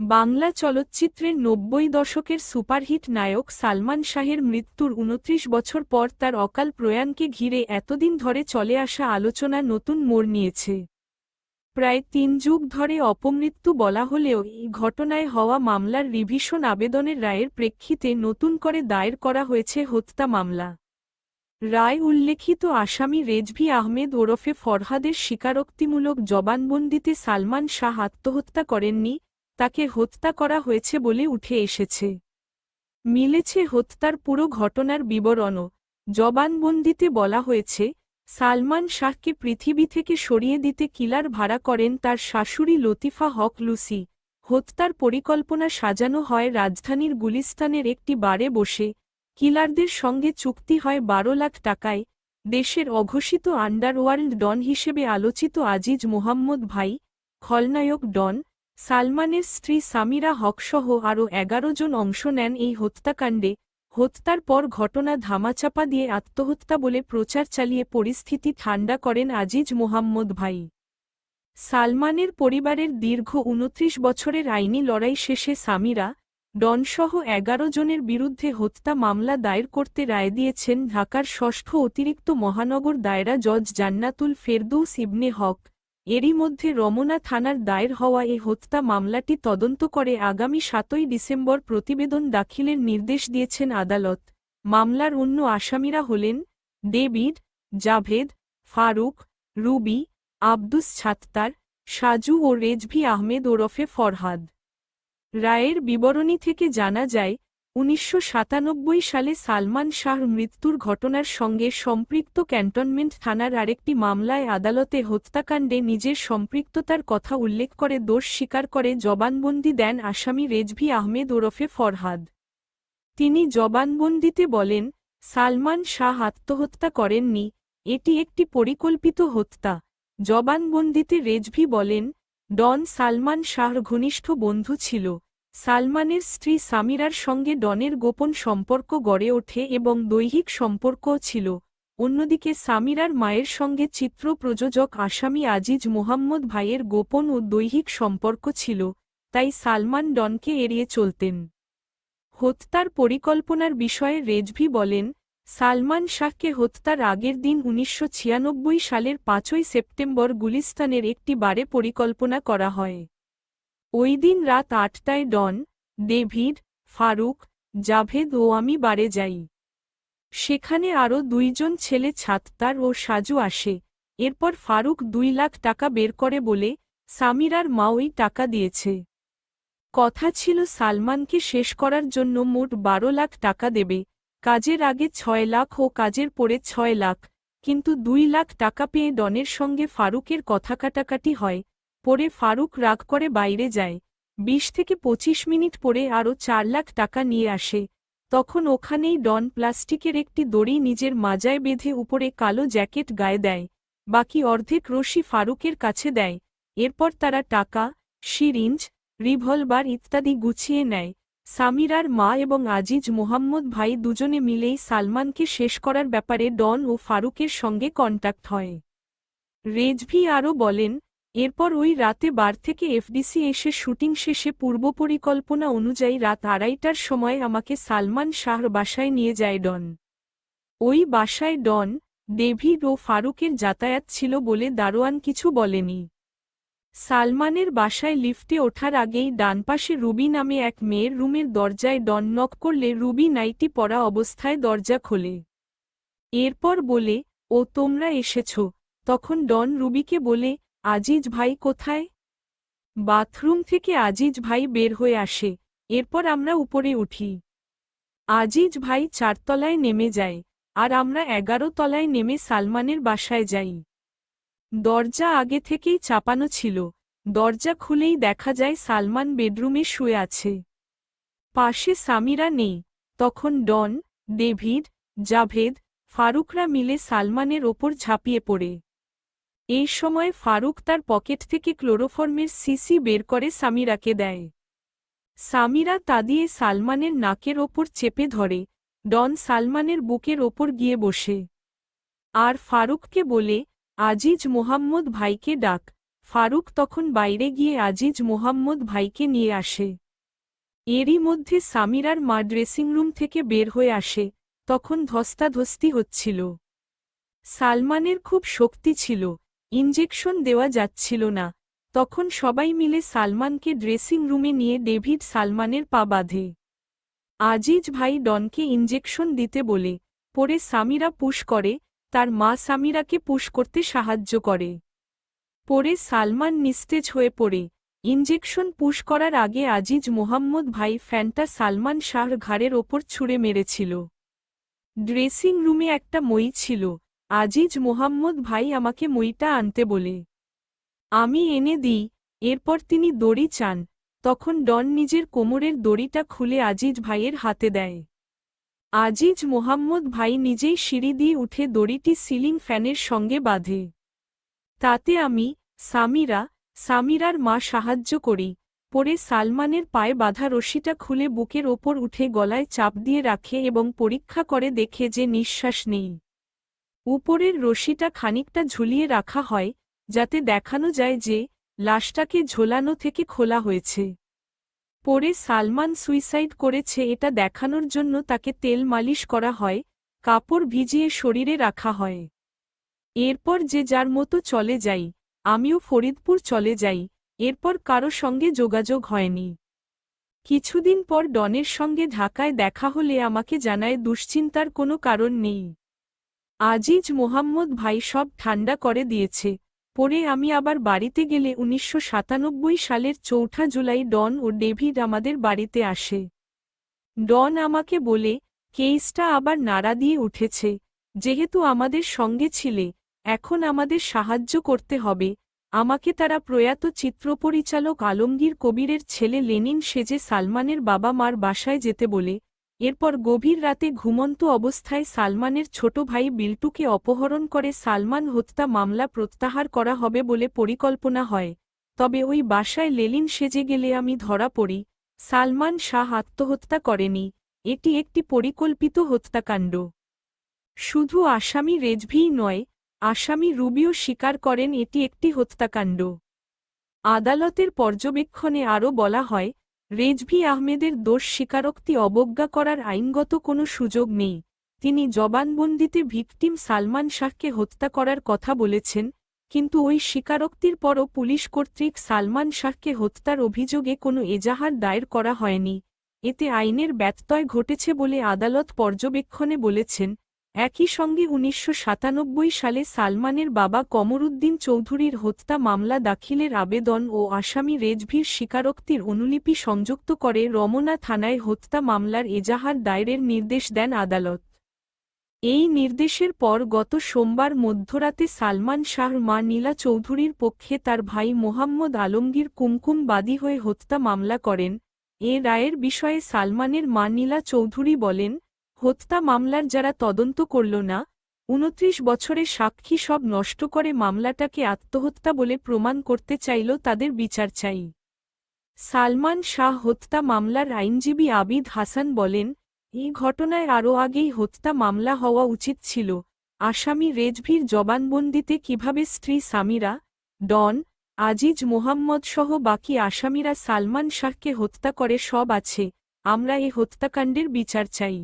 বাংলা চলচ্চিত্রের নব্বই দশকের সুপারহিট নায়ক সালমান শাহের মৃত্যুর উনত্রিশ বছর পর তার অকাল প্রয়াণকে ঘিরে এতদিন ধরে চলে আসা আলোচনা নতুন মোড় নিয়েছে। প্রায় তিন যুগ ধরে অপমৃত্যু বলা হলেও এই ঘটনায় হওয়া মামলার রিভিশন আবেদনের রায়ের প্রেক্ষিতে নতুন করে দায়ের করা হয়েছে হত্যা মামলা। রায় উল্লেখিত আসামি রেজভি আহমেদ ওরফে ফরহাদের স্বীকারোক্তিমূলক জবানবন্দিতে সালমান শাহ আত্মহত্যা করেননি তাকে হত্যা করা হয়েছে বলে উঠে এসেছে। মিলেছে হত্যার পুরো ঘটনার বিবরণও জবানবন্দিতে বলা হয়েছে, সালমান শাহকে পৃথিবী থেকে সরিয়ে দিতে কিলার ভাড়া করেন তার শাশুড়ি লতিফা হক লুসি। হত্যার পরিকল্পনা সাজানো হয় রাজধানীর গুলিস্তানের একটি বারে বসে। কিলারদের সঙ্গে চুক্তি হয় বারো লাখ টাকায়। দেশের অঘোষিত আন্ডারওয়ার্ল্ড ডন হিসেবে আলোচিত আজিজ মোহাম্মদ ভাই, খলনায়ক ডন সালমানের স্ত্রী সামিরা হকসহ আরও এগারো জন অংশ নেন এই হত্যাকাণ্ডে। হত্যার পর ঘটনা ধামাচাপা দিয়ে আত্মহত্যা বলে প্রচার চালিয়ে পরিস্থিতি ঠান্ডা করেন আজিজ মোহাম্মদ ভাই। সালমানের পরিবারের দীর্ঘ উনত্রিশ বছরের আইনি লড়াই শেষে সামিরা ডনসহ এগারো জনের বিরুদ্ধে হত্যা মামলা দায়ের করতে রায় দিয়েছেন ঢাকার ষষ্ঠ অতিরিক্ত মহানগর দায়রা জজ জান্নাতুল ফেরদৌস ইবনে হক। এরই মধ্যে রমনা থানার দায়ের হওয়া এ হত্যা মামলাটি তদন্ত করে আগামী সাতই ডিসেম্বর প্রতিবেদন দাখিলের নির্দেশ দিয়েছেন আদালত। মামলার অন্য আসামিরা হলেন ডেভিড জাভেদ, ফারুক, রুবি, আব্দুস ছাত্তার, সাজু ও রেজভি আহমেদ ওরফে ফরহাদ। রায়ের বিবরণী থেকে জানা যায় উনিশশো সাতানব্বই সালে সালমান শাহ মৃত্যুর ঘটনার সঙ্গে সম্পৃক্ত ক্যান্টনমেন্ট থানার আরেকটি মামলায় আদালতে হত্যাকাণ্ডে নিজের সম্পৃক্ততার কথা উল্লেখ করে দোষ স্বীকার করে জবানবন্দি দেন আসামি রেজভি আহমেদ ওরফে ফরহাদ। তিনি জবানবন্দিতে বলেন, সালমান শাহ আত্মহত্যা করেননি, এটি একটি পরিকল্পিত হত্যা। জবানবন্দিতে রেজভি বলেন, ডন সালমান শাহর ঘনিষ্ঠ বন্ধু ছিল। সালমানের স্ত্রী সামিরার সঙ্গে ডনের গোপন সম্পর্ক গড়ে ওঠে এবং দৈহিক সম্পর্কও ছিল। অন্যদিকে সামিরার মায়ের সঙ্গে চিত্র প্রযোজক আসামি আজিজ মোহাম্মদ ভাইয়ের গোপন ও দৈহিক সম্পর্ক ছিল, তাই সালমান ডনকে এড়িয়ে চলতেন। হত্যার পরিকল্পনার বিষয়ে রেজভি বলেন, সালমান শাহকে হত্যার আগের দিন উনিশশো ছিয়ানব্বই সালের পাঁচই সেপ্টেম্বর গুলিস্তানের একটি বারে পরিকল্পনা করা হয়। ওই দিন রাত আটটায় ডন, ডেভিড, ফারুক, জাভেদ ও আমি বারে যাই। সেখানে আরও দুইজন ছেলে ছাত্তার ও সাজু আসে। এরপর ফারুক দুই লাখ টাকা বের করে বলে, সামিরার মা ওই টাকা দিয়েছে। কথা ছিল সালমানকে শেষ করার জন্য মোট বারো লাখ টাকা দেবে। কাজের আগে ছয় লাখ ও কাজের পরে ছয় লাখ। কিন্তু দুই লাখ টাকা পেয়ে ডনের সঙ্গে ফারুকের কথা কাটাকাটি হয়। পরে ফারুক রাগ করে বাইরে যায়। বিশ থেকে পঁচিশ মিনিট পরে আরও চার লাখ টাকা নিয়ে আসে। তখন ওখানেই ডন প্লাস্টিকের একটি দড়ি নিজের মাজায় বেঁধে উপরে কালো জ্যাকেট গায়ে দেয়। বাকি অর্ধেক রশি ফারুকের কাছে দেয়। এরপর তারা টাকা, সিরিঞ্জ, রিভলভার ইত্যাদি গুছিয়ে নেয়। সামিরার মা এবং আজিজ মোহাম্মদ ভাই দুজনে মিলেই সালমানকে শেষ করার ব্যাপারে ডন ও ফারুকের সঙ্গে কন্ট্যাক্ট হয়। রেজভি আরও বলেন এরপর ওই রাতে বার থেকে এফডিসি এসে শুটিং শেষে পূর্ব পরিকল্পনা অনুযায়ী রাত আড়াইটার সময় আমাকে সালমান শাহর বাসায় নিয়ে যায় ডন। ওই বাসায় ডন ডেভিড ও ফারুকের যাতায়াত ছিল বলে দারোয়ান কিছু বলেনি। সালমানের বাসায় লিফটে ওঠার আগেই ডানপাশে রুবি নামে এক মেয়ের রুমের দরজায় ডন নক করলে রুবি নাইটি পরা অবস্থায় দরজা খোলে। এরপর বলে, ও, তোমরা এসেছ। তখন ডন রুবিকে বলে আজিজ ভাই কোথায়? বাথরুম থেকে আজিজ ভাই বের হয়ে আসে, এরপর আমরা উপরে উঠি। আজিজ ভাই চারতলায় নেমে যায়, আর আমরা এগারো তলায় নেমে সালমানের বাসায় যাই। দরজা আগে থেকেই চাপানো ছিল, দরজা খুলেই দেখা যায় সালমান বেডরুমে শুয়ে আছে। পাশে সামিরা নেই, তখন ডন, ডেভিড, জাভেদ, ফারুকরা মিলে সালমানের ওপর ঝাঁপিয়ে পড়ে। এই সময় ফারুক তার পকেট থেকে ক্লোরোফর্মের সিসি বের করে সামিরাকে দেয়। সামিরা তা দিয়ে সালমানের নাকের ওপর চেপে ধরে, ডন সালমানের বুকের ওপর গিয়ে বসে। আর ফারুককে বলে, আজিজ মোহাম্মদ ভাইকে ডাক। ফারুক তখন বাইরে গিয়ে আজিজ মোহাম্মদ ভাইকে নিয়ে আসে। এরই মধ্যে সামিরার মা ড্রেসিং রুম থেকে বের হয়ে আসে, তখন ধস্তাধস্তি হচ্ছিল। সালমানের খুব শক্তি ছিল ইঞ্জেকশন দেওয়া যাচ্ছিল না। তখন সবাই মিলে সালমানকে ড্রেসিং রুমে নিয়ে ডেভিড সালমানের পা বাঁধে। আজিজ ভাই ডনকে ইঞ্জেকশন দিতে বলে, পরে সামিরা পুশ করে, তার মা সামিরাকে পুশ করতে সাহায্য করে। পরে সালমান নিস্তেজ হয়ে পড়ে। ইঞ্জেকশন পুশ করার আগে আজিজ মোহাম্মদ ভাই ফ্যানটা সালমান শাহর ঘাড়ের ওপর ছুঁড়ে মেরেছিল। ড্রেসিং রুমে একটা মই ছিল। আজিজ মোহাম্মদ ভাই আমাকে মইটা আনতে বলে। আমি এনে দিই, এরপর তিনি দড়ি চান, তখন ডন নিজের কোমরের দড়িটা খুলে আজিজ ভাইয়ের হাতে দেয়। আজিজ মোহাম্মদ ভাই নিজেই সিঁড়ি দিয়ে উঠে দড়িটি সিলিং ফ্যানের সঙ্গে বাঁধে। তাতে আমি, সামিরা, সামিরার মা সাহায্য করি, পরে সালমানের পায়ে বাঁধা রশিটা খুলে বুকের ওপর উঠে গলায় চাপ দিয়ে রাখে এবং পরীক্ষা করে দেখে যে নিঃশ্বাস নেই। উপরের রশিটা খানিকটা ঝুলিয়ে রাখা হয়, যাতে দেখানো যায় যে লাশটাকে ঝোলানো থেকে খোলা হয়েছে। পরে সালমান সুইসাইড করেছে এটা দেখানোর জন্য তাকে তেল মালিশ করা হয়, কাপড় ভিজিয়ে শরীরে রাখা হয়। এরপর যে যার মতো চলে যাই, আমিও ফরিদপুর চলে যাই, এরপর কারও সঙ্গে যোগাযোগ হয়নি। কিছুদিন পর ডনের সঙ্গে ঢাকায় দেখা হলে আমাকে জানায় দুশ্চিন্তার কোনো কারণ নেই। আজিজ মোহাম্মদ ভাই সব ঠান্ডা করে দিয়েছে। পরে আমি আবার বাড়িতে গেলে উনিশশো সাতানব্বই সালের চৌঠা জুলাই ডন ও ডেভিড আমাদের বাড়িতে আসে। ডন আমাকে বলে, কেসটা আবার নাড়া দিয়ে উঠেছে। যেহেতু আমাদের সঙ্গে ছিলে, এখন আমাদের সাহায্য করতে হবে। আমাকে তারা প্রয়াত চিত্রপরিচালক আলমগীর কবিরের ছেলে লেনিন সেজে সালমানের বাবা মার বাসায় যেতে বলে এরপর গভীর রাতে ঘুমন্ত অবস্থায় সালমানের ছোট ভাই বিল্টুকে অপহরণ করে সালমান হত্যা মামলা প্রত্যাহার করা হবে বলে পরিকল্পনা হয়। তবে ওই বাসায় লেলিন সেজে গেলে আমি ধরা পড়ি। সালমান শাহ আত্মহত্যা করেনি। এটি একটি পরিকল্পিত হত্যাকাণ্ড। শুধু আসামি রেজভিই নয়, আসামি রুবিও স্বীকার করেন এটি একটি হত্যাকাণ্ড। আদালতের পর্যবেক্ষণে আরও বলা হয় রেজভি আহমেদের দোষ স্বীকারোক্তি অবজ্ঞা করার আইনগত কোনো সুযোগ নেই। তিনি জবানবন্দিতে ভিকটিম সালমান শাহকে হত্যা করার কথা বলেছেন, কিন্তু ওই স্বীকারোক্তির পরও পুলিশ কর্তৃক সালমান শাহকে হত্যার অভিযোগে কোনো এজাহার দায়ের করা হয়নি। এতে আইনের ব্যত্যয় ঘটেছে বলে আদালত পর্যবেক্ষণে বলেছেন একই সঙ্গে উনিশশো সাতানব্বই সালে সালমানের বাবা কমরুদ্দিন চৌধুরীর হত্যা মামলা দাখিলের আবেদন ও আসামি রেজভির স্বীকারোক্তির অনুলিপি সংযুক্ত করে রমনা থানায় হত্যা মামলার এজাহার দায়েরের নির্দেশ দেন আদালত। এই নির্দেশের পর গত সোমবার মধ্যরাতে সালমান শাহর মা নীলা চৌধুরীর পক্ষে তার ভাই মোহাম্মদ আলমগীর কুমকুম বাদী হয়ে হত্যা মামলা করেন। এ রায়ের বিষয়ে সালমানের মা নীলা চৌধুরী বলেন হত্যা মামলার যারা তদন্ত করল না, উনত্রিশ বছরের সাক্ষী সব নষ্ট করে মামলাটাকে আত্মহত্যা বলে প্রমাণ করতে চাইল তাদের বিচার চাই। সালমান শাহ হত্যা মামলার আইনজীবী আবিদ হাসান বলেন এই ঘটনায় আরও আগেই হত্যা মামলা হওয়া উচিত ছিল। আসামি রেজভির জবানবন্দিতে কীভাবে স্ত্রী সামিরা, ডন, আজিজ মোহাম্মদ সহ বাকি আসামিরা সালমান শাহকে হত্যা করে সব আছে, আমরা এ হত্যাকাণ্ডের বিচার চাই।